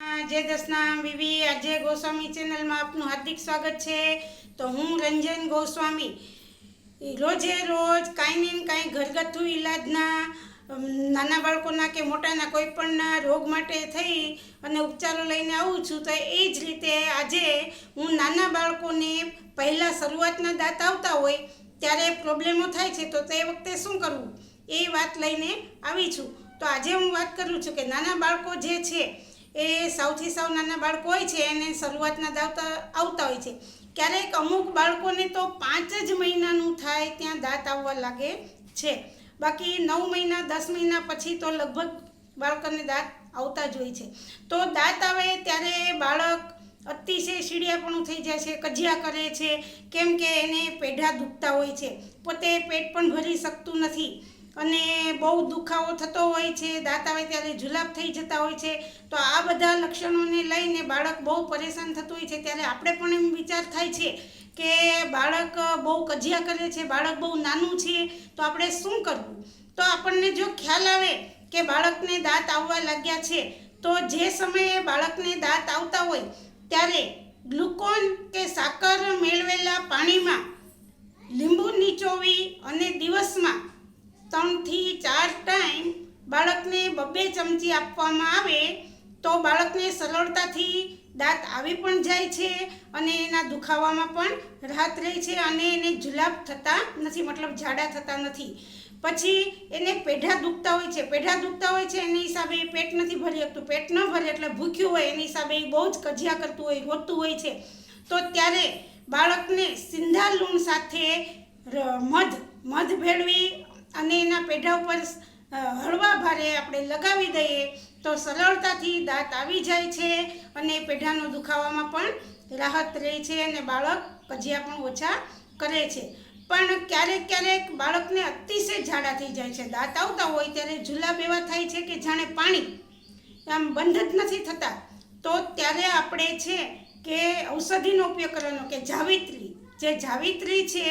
જય દસના વિવી આજે ગોસ્વામી ચેનલમાં આપનું હાર્દિક સ્વાગત છે. તો હું રંજન ગોસ્વામી. રોજે રોજ કાંઈ ને કાંઈ ઘરગથ્થુ ઈલાજના નાના બાળકોના કે મોટાના કોઈ પણના રોગ માટે થઈ અને ઉપચારો લઈને આવું છું, તો એ જ રીતે આજે હું નાના બાળકોને પહેલાં શરૂઆતના દાંત આવતા હોય ત્યારે પ્રોબ્લેમો થાય છે, તો તે વખતે શું કરવું? એ વાત લઈને આવી છું. તો આજે હું વાત કરું છું કે નાના બાળકો જે છે એ સૌથી સાવ નાના બાળકો હોય છે એને શરૂઆતના દાંત આવતા હોય છે. ક્યારેક અમુક બાળકોને તો પાંચ જ મહિનાનું થાય ત્યાં દાંત આવવા લાગે છે. બાકી નવ મહિના, દસ મહિના પછી તો લગભગ બાળકોને દાંત આવતા જ હોય છે. તો દાંત આવે ત્યારે બાળક અતિશય શીડિયાપણું થઈ જાય છે, કજિયા કરે છે, કેમ કે એને પેઢા દુખતા હોય છે. પોતે પેટ પણ ભરી શકતું નથી. અને બહુ દુખાવો થતો હોય છે, દાંત આવે ત્યારે જુલાબ થઈ જતા હોય છે. તો આ બધા લક્ષણોને લઈને બાળક બહુ પરેશાન થતું હોય છે. ત્યારે આપણે પણ એમ વિચાર થાય છે કે બાળક બહુ કજિયા કરે છે, બાળક બહુ નાનું છે, તો આપણે શું કરવું? તો આપણને જો ખ્યાલ આવે કે બાળકને દાંત આવવા લાગ્યા છે, તો જે સમયે બાળકને દાંત આવતા હોય, ત્યારે ગ્લુકોન કે સાકર બાળકને બબ્બે ચમચી આપવામાં આવે તો બાળકને સરળતાથી દાંત આવી પણ જાય છે અને એના દુખાવામાં પણ રાહત રહે છે અને એને જુલાબ થતા નથી, મતલબ ઝાડા થતા નથી. પછી એને પેઢા દુખતા હોય છે. પેઢા દુખતા હોય છે એની હિસાબે પેટ નથી ભરી શકતું. પેટ ન ભરે એટલે ભૂખ્યું હોય એની હિસાબે એ બહુ જ કજિયા કરતું હોય, રોતું હોય છે. તો ત્યારે બાળકને સિંધા લૂણ સાથે મધ મધ ભેળવી અને એના પેઢા ઉપર હળવા ભારે આપણે લગાવી દઈએ તો સરળતાથી દાંત આવી જાય છે અને પેઢાનો દુખાવામાં પણ રાહત રહે છે અને બાળક કજિયા પણ ઓછા કરે છે. પણ ક્યારેક ક્યારેક બાળકને અતિશય ઝાડા થઈ જાય છે. દાંત આવતા હોય ત્યારે જુલાબ એવા થાય છે કે જાણે પાણી આમ બંધ જ નથી થતા. તો ત્યારે આપણે છે કે ઔષધિનો ઉપયોગ કરવાનો કે જાવિત્રી. જે જાવિત્રી છે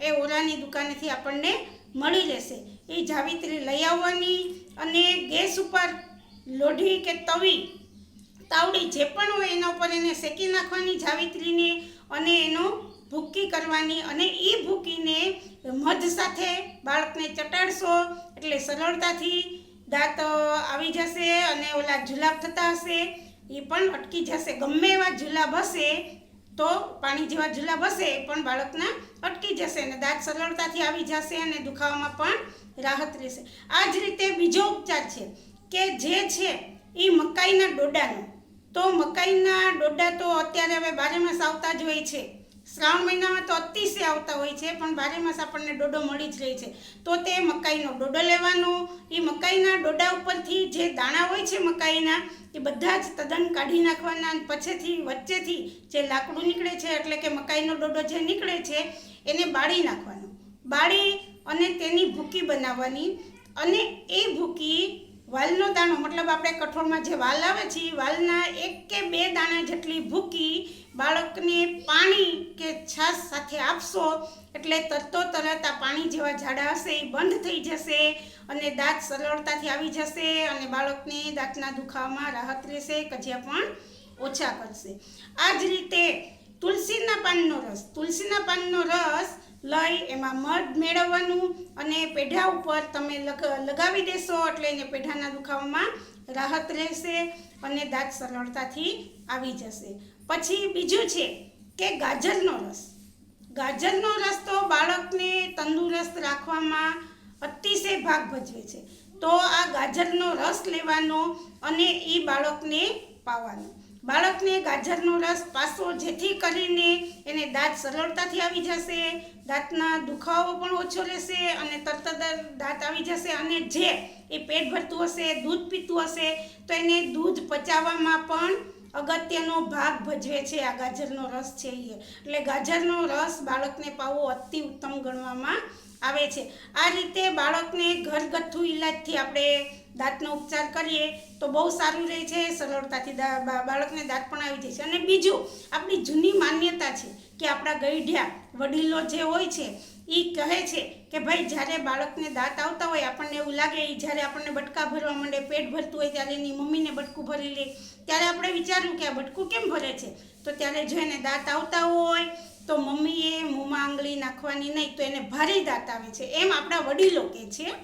એ ઓરાની દુકાનેથી આપણને મળી રહેશે. એ જાવિત્રી લઈ આવવાની અને ગેસ ઉપર લોઢી કે તવી, તાવડી જે પણ હોય એના ઉપર એને શેકી નાખવાની જાવિત્રીને અને એનો ભૂકી કરવાની અને એ ભૂકીને મધ સાથે બાળકને ચટાડશો એટલે સરળતાથી દાંત આવી જશે અને ઓલા જુલાબ થતા હશે. એ પણ અટકી જશે. ગમે એવા જુલાબ હશે તો પાણી જેવા જુલા બસે પણ બાળકના અટકી જશે અને દાંત સરળતાથી આવી જશે અને દુખાવામાં પણ રાહત રહેશે. આ જ રીતે બીજો ઉપચાર છે કે જે છે એ મકાઈના ડોડાનો. તો મકાઈના ડોડા તો અત્યારે હવે બારે માસ આવતા જ હોય છે. શ્રાવણ મહિનામાં તો અતિશય આવતા હોય છે, પણ બારે માસ આપણને ડોડો મળી જ રહે છે. તો તે મકાઈનો ડોડો લેવાનો, એ મકાઈના ડોડા ઉપરથી જે દાણા હોય છે મકાઈના, એ બધા જ તદ્દન કાઢી નાખવાના પછીથી વચ્ચેથી જે લાકડું નીકળે છે, એટલે કે મકાઈનો ડોડો જે નીકળે છે, એને બાળી નાખવાનો. બાળી અને તેની ભૂકી બનાવવાની અને એ ભૂકી વાલનો દાણો, મતલબ આપણે કઠોળમાં જે વાલ આવે છે એ વાલના એક કે બે દાણા જેટલી ભૂકી બાળકને પાણી કે છાશ સાથે આપશો, એટલે તરતો તરત આ પાણી જેવા ઝાડા હશે એ બંધ થઈ જશે અને દાંત સરળતાથી આવી જશે અને બાળકને દાંતના દુખાવામાં રાહત રહેશે, કજિયા પણ ઓછા કરશે. આ જ રીતે તુલસીના પાનનો રસ. તુલસીના પાનનો રસ લઈ એમાં મધ મેળવવાનું અને પેઢા ઉપર તમે લગ- લગાવી દેશો એટલે એને પેઢાના દુખાવામાં રાહત રહેશે અને દાંત સરળતાથી આવી જશે. પછી બીજું છે કે ગાજરનો રસ. ગાજરનો રસ તો બાળકને તંદુરસ્ત રાખવામાં અતિશય ભાગ ભજવે છે. તો આ ગાજરનો રસ લેવાનો અને એ બાળકને પાવાનો. બાળકને ગાજરનો રસ પાસો જેથી કરીને એને દાંત સરળતાથી આવી જશે, દાંતના દુખાવો પણ ઓછો રહેશે અને તરત દાંત આવી જશે અને જે એ પેટ ભરતું હશે, દૂધ પીતું હશે, તો એને દૂધ પચાવવામાં પણ અગત્યનો ભાગ ભજવે છે આ ગાજરનો રસ છે એ એટલે ગાજરનો રસ બાળકને પાવો અતિ ઉત્તમ ગણવામાં આવે છે. આ રીતે બાળકને ઘરગથ્થુ ઈલાજથી આપણે દાંતનો ઉપચાર કરીએ તો બહુ સારું રહે છે, સરળતાથી બાળકને દાંત પણ આવી જાય છે. અને બીજું, આપણી જૂની માન્યતા છે કે આપણા ગઈઢિયા વડીલો જે હોય છે એ કહે છે કે ભાઈ જ્યારે બાળકને દાંત આવતા હોય આપણને એવું લાગે એ જ્યારે આપણને બટકા ભરવા માંડે, પેટ ભરતું હોય ત્યારે એની મમ્મીને બટકું ભરી લે. ત્યારે આપણે વિચારવું કે આ બટકું કેમ ભરે છે? તો ત્યારે જો એને દાંત આવતા હોય, તો મમ્મીએ મોંમાં આંગળી નાખવાની નહીં, તો એને ભારે દાંત આવે છે. એમ આપણા વડીલો કહે છે.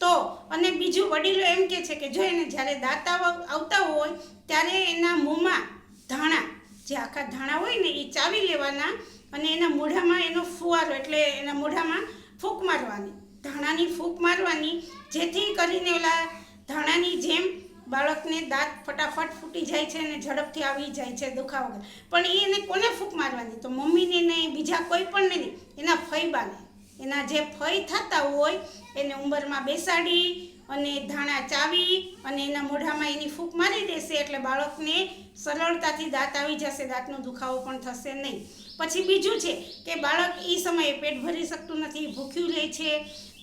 તો, અને બીજું વડીલો એમ કહે છે કે જો એને જ્યારે દાંત આવ- આવતા હોય, ત્યારે એના મોંમાં ધાણા, જે આખા ધાણા હોય ને એ ચાવી લેવાના અને એના મોઢામાં એનો ફુવારો એટલે એના મોઢામાં ફૂંક મારવાની. ધાણાની ફૂંક મારવાની, જેથી કરીને ઓલા ધાણાની જેમ બાળકને દાંત ફટાફટ ફૂટી જાય છે અને ઝડપથી આવી જાય છે દુખાવા પણ એને કોને ફૂંક મારવાની? તો મમ્મીને નહીં બીજા કોઈ પણ નહીં. એના ફઈબાને. એના જે ફઈ થતા હોય, એને ઉંબરમાં બેસાડી અને ધાણા ચાવી અને એના મોઢામાં એની ફૂંક મારી દેશે એટલે બાળકને સરળતાથી દાંત આવી જશે, દાંતનો દુખાવો પણ થશે નહીં. પછી બીજું છે કે બાળક એ સમયે પેટ ભરી શકતું નથી, ભૂખ્યું રહે છે.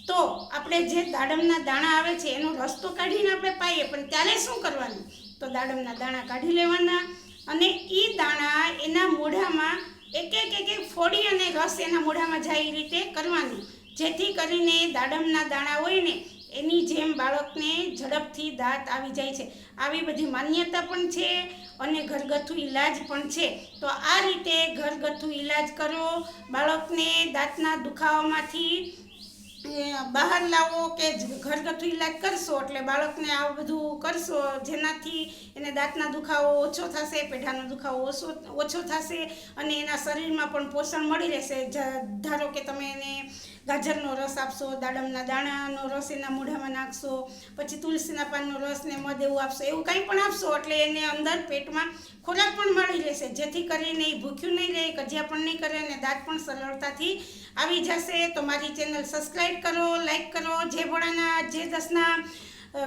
તો આપણે જે દાડમના દાણા આવે છે, એનો રસ્તો કાઢીને આપણે પાઈએ, પણ ત્યારે શું કરવાનું? તો દાડમના દાણા કાઢી લેવાના અને એ દાણા એના મોઢામાં એક એક એક એક ફોડી અને રસ એના મોઢામાં જાય એ રીતે કરવાની. જેથી કરીને દાડમના દાણા હોય ને એની જેમ બાળકને ઝડપથી દાંત આવી જાય છે. આવી બધી માન્યતા પણ છે અને ઘરગથ્થુ ઈલાજ પણ છે. તો આ રીતે ઘરગથ્થુ ઈલાજ કરો, બાળકને દાંતના દુખાવામાંથી બહાર લાવો કે ઘરગથ્થુ ઈલાજ કરશો એટલે બાળકને આ બધું કરશો, જેનાથી એને દાંતના દુખાવો ઓછો થશે, પેઢાનો દુખાવો ઓછો ઓછો થશે અને એના શરીરમાં પણ પોષણ મળી રહેશે. ધારો કે તમે એને ગાજરનો રસ આપશો, દાડમના દાણાનો રસ એના મોઢામાં નાખશો, પછી તુલસીના પાનનો રસ ને મધ એવું આપશો, એવું કંઈ પણ આપશો, એટલે એને અંદર પેટમાં ખોરાક પણ મળી રહેશે. જેથી કરીને એ ભૂખ્યું નહીં રહે, કજિયા પણ નહીં કરે અને દાંત પણ સરળતાથી આવી જશે. તો મારી ચેનલ સબસ્ક્રાઈબ કરો લાઈક કરો. જે ભોળાના જે દસના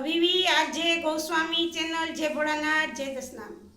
વિવી આર જે ગોસ્વામી ચેનલ જે ભોળાનાથ, જય દસના